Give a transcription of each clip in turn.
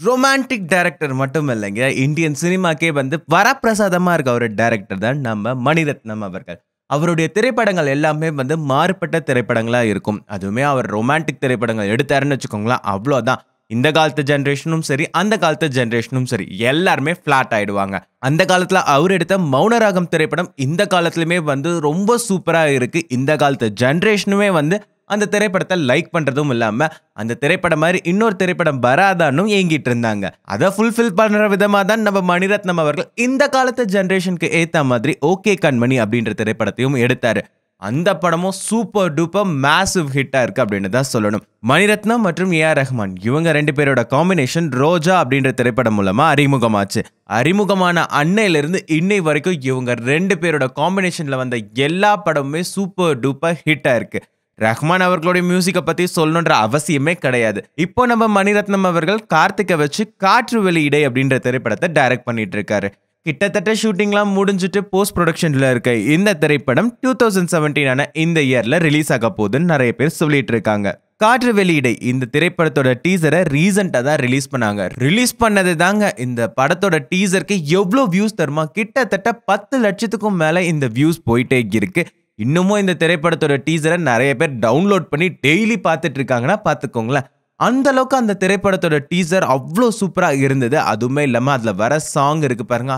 Romantic director மட்டும் இல்லைங்க Indian சினிமாக்கே வந்து வரப்பிரசாதமாக இருக்க ஒரு டைரக்டர் தான் நம்ம மணிரத்னம் அவர்கள். அவருடைய திரைப்படங்கள் எல்லாமே வந்து மாறுபட்ட திரைப்படங்களாக இருக்கும். அதுவுமே அவர் ரொமான்டிக் திரைப்படங்கள் எடுத்தாருன்னு வச்சுக்கோங்களேன் அவ்வளோதான் இந்த காலத்து ஜென்ரேஷனும் சரி அந்த காலத்து ஜென்ரேஷனும் சரி எல்லாருமே ஃப்ளாட் ஆயிடுவாங்க. அந்த காலத்தில் அவர் எடுத்த மௌனராகம் திரைப்படம் இந்த காலத்துலையுமே வந்து ரொம்ப சூப்பராக இருக்குது இந்த காலத்து ஜென்ரேஷனுமே வந்து அந்த திரைப்படத்தை லைக் பண்ணுறதும் இல்லாமல் அந்த திரைப்படம் மாதிரி இன்னொரு திரைப்படம் வராதானும் ஏங்கிட்டு இருந்தாங்க. அதை ஃபுல்ஃபில் பண்ணுற விதமாக தான் நம்ம மணிரத்னம் அவர்கள் இந்த காலத்து ஜென்ரேஷனுக்கு ஏற்ற மாதிரி ஓகே கண்மணி அப்படின்ற திரைப்படத்தையும் எடுத்தார். அந்த படமும் சூப்பர் டூப்பர் மேசிவ் ஹிட்டாக இருக்குது அப்படின்னு தான் சொல்லணும். மணிரத்னம் மற்றும் ஏ ஆர் ரஹ்மான் இவங்க ரெண்டு பேரோட காம்பினேஷன் ரோஜா அப்படின்ற திரைப்படம் மூலமாக அறிமுகமாச்சு. அறிமுகமான அன்னையிலிருந்து இன்னை வரைக்கும் இவங்க ரெண்டு பேரோட காம்பினேஷனில் வந்த எல்லா படமுமே சூப்பர் டூப்பர் ஹிட்டாக இருக்குது ரஹ்மான் அவர்களுடைய மியூசிக்கை பற்றி சொல்லணுன்ற அவசியமே கிடையாது. இப்போ நம்ம மணிரத்னம் அவர்கள் கார்த்திகை வச்சு காற்று வெளியிடை அப்படின்ற திரைப்படத்தை டைரக்ட் பண்ணிட்டு இருக்காரு. கிட்டத்தட்ட ஷூட்டிங்லாம் முடிஞ்சிட்டு போஸ்ட் ப்ரொடக்ஷனில் இருக்க இந்த திரைப்படம் டூ தௌசண்ட் செவன்டீனான இந்த இயரில் ரிலீஸ் ஆக போகுதுன்னு நிறைய பேர் சொல்லிட்டு இருக்காங்க. காற்று வெளியிடை இந்த திரைப்படத்தோட டீசரை ரீசெண்டாக தான் ரிலீஸ் பண்ணாங்க. ரிலீஸ் பண்ணது தாங்க இந்த படத்தோட டீசருக்கு எவ்வளோ வியூஸ் தருமா கிட்டத்தட்ட பத்து லட்சத்துக்கும் மேலே இந்த வியூஸ் போயிட்டே இருக்கு. இன்னமும் இந்த திரைப்படத்தோட டீசரை நிறைய பேர் டவுன்லோட் பண்ணி டெய்லி பார்த்துட்டு இருக்காங்கன்னா பார்த்துக்கோங்களேன். அந்த அளவுக்கு அந்த திரைப்படத்தோட டீசர் அவ்வளோ சூப்பராக இருந்தது. அதுவுமே இல்லாமல் அதில் வர சாங் இருக்கு பாருங்க.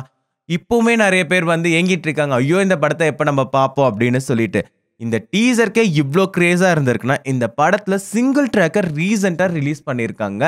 இப்போவுமே நிறைய பேர் வந்து ஏங்கிட்டு இருக்காங்க ஐயோ இந்த படத்தை எப்போ நம்ம பார்ப்போம்? அப்படின்னு சொல்லிட்டு. இந்த டீசருக்கே இவ்வளோ கிரேஸாக இருந்திருக்குன்னா இந்த படத்தில் சிங்கிள் ட்ராக்கர் ரீசெண்டாக ரிலீஸ் பண்ணியிருக்காங்க.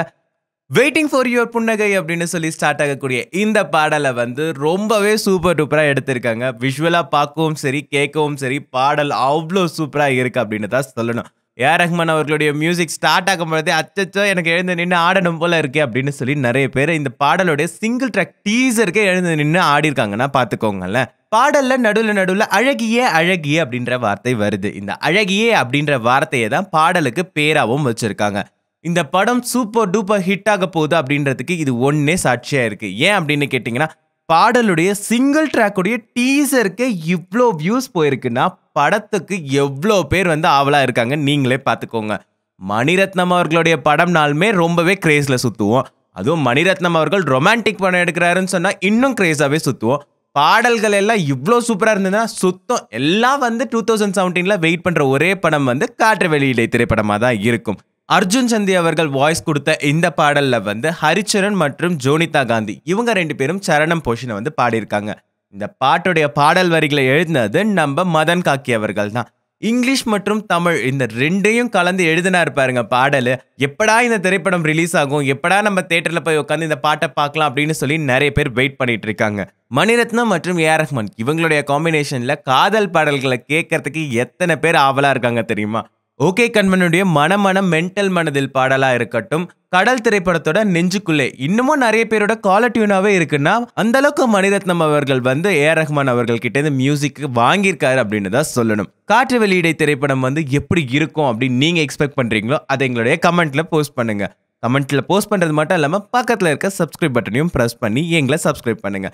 வெயிட்டிங் ஃபார் யுவர் புன்னகை அப்படின்னு சொல்லி ஸ்டார்ட் ஆகக்கூடிய இந்த பாடலை வந்து ரொம்பவே சூப்பர் டூப்பராக எடுத்திருக்காங்க. விஷுவலாக பார்க்கவும் சரி கேட்கவும் சரி பாடல் அவ்வளோ சூப்பராக இருக்குது அப்படின்னு தான் சொல்லணும். ஏ ரஹ்மான் அவர்களுடைய மியூசிக் ஸ்டார்ட் ஆகும் பொழுதே அச்சச்சோ எனக்கு எழுந்து நின்று ஆடணும் போல இருக்கே அப்படின்னு சொல்லி நிறைய பேர் இந்த பாடலுடைய சிங்கிள் ட்ராக் டீசருக்கே எழுந்து நின்று ஆடிருக்காங்கன்னா பார்த்துக்கோங்களேன். பாடல்ல நடுவில் நடுவில் அழகிய அழகிய அப்படின்ற வார்த்தை வருது. இந்த அழகிய அப்படின்ற வார்த்தையை தான் பாடலுக்கு பேராகவும் வச்சிருக்காங்க. இந்த படம் சூப்பர் டூப்பர் ஹிட் ஆக போகுது அப்படின்றதுக்கு இது ஒன்னே சாட்சியாக இருக்குது ஏன் அப்படின்னு கேட்டிங்கன்னா பாடலுடைய சிங்கிள் ட்ராக்குடைய டீசருக்கு இவ்வளோ வியூஸ் போயிருக்குன்னா படத்துக்கு எவ்வளோ பேர் வந்து ஆவலாக இருக்காங்க நீங்களே பார்த்துக்கோங்க மணிரத்னம் அவர்களுடைய படம்னாலுமே ரொம்பவே கிரேஸில் சுற்றுவோம் அதுவும் மணிரத்னம் அவர்கள் ரொமான்டிக் படம் எடுக்கிறாருன்னு சொன்னால் இன்னும் கிரேஸாகவே சுற்றுவோம் பாடல்கள் எல்லாம் இவ்வளோ சூப்பராக இருந்ததுன்னா சுத்தம் எல்லாம் வந்து டூ தௌசண்ட் செவன்டீனில் வெயிட் பண்ணுற ஒரே படம் வந்து காற்று வெளியிடை திரைப்படமாக தான் இருக்கும். அர்ஜுன் சந்தி அவர்கள் வாய்ஸ் கொடுத்த இந்த பாடலில் வந்து ஹரிச்சரன் மற்றும் ஜோனிதா காந்தி இவங்க ரெண்டு பேரும் சரணம் போஷனை வந்து பாடியிருக்காங்க. இந்த பாட்டுடைய பாடல் வரிகளை எழுதினது நம்ம மதன் காக்கி அவர்கள் தான். இங்கிலீஷ் மற்றும் தமிழ் இந்த ரெண்டையும் கலந்து எழுதினா இருப்பாருங்க பாடல். எப்படா இந்த திரைப்படம் ரிலீஸ் ஆகும்? எப்படா நம்ம தேட்டரில் போய் உட்காந்து இந்த பாட்டை பார்க்கலாம் அப்படின்னு சொல்லி நிறைய பேர் வெயிட் பண்ணிட்டு இருக்காங்க. மணிரத்னம் மற்றும் ஏ ரஹ்மான் இவங்களுடைய காம்பினேஷனில் காதல் பாடல்களை கேட்கறதுக்கு எத்தனை பேர் ஆவலாக இருக்காங்க தெரியுமா? ஓகே கண்மனுடைய மனமனம் மென்டல் மனதில் பாடலாக இருக்கட்டும் கடல் திரைப்படத்தோட நெஞ்சுக்குள்ளே. இன்னமும் நிறைய பேரோட கால டியூனாகவே இருக்குன்னா அந்த அளவுக்கு மணிரத்னம் அவர்கள் வந்து ஏ ரஹ்மான் அவர்கள் கிட்ட இருந்து மியூசிக் வாங்கியிருக்காரு அப்படின்னு தான் சொல்லணும். காற்று வெளியீடை திரைப்படம் வந்து எப்படி இருக்கும் அப்படின்னு நீங்க எக்ஸ்பெக்ட் பண்றீங்களோ அதை எங்களுடைய கமெண்ட்ல போஸ்ட் பண்ணுங்க. கமெண்ட்ல போஸ்ட் பண்றது மட்டும் இல்லாமல் பக்கத்தில் இருக்க சப்ஸ்கிரைப் பட்டனையும் ப்ரெஸ் பண்ணி எங்களை சப்ஸ்கிரைப் பண்ணுங்க.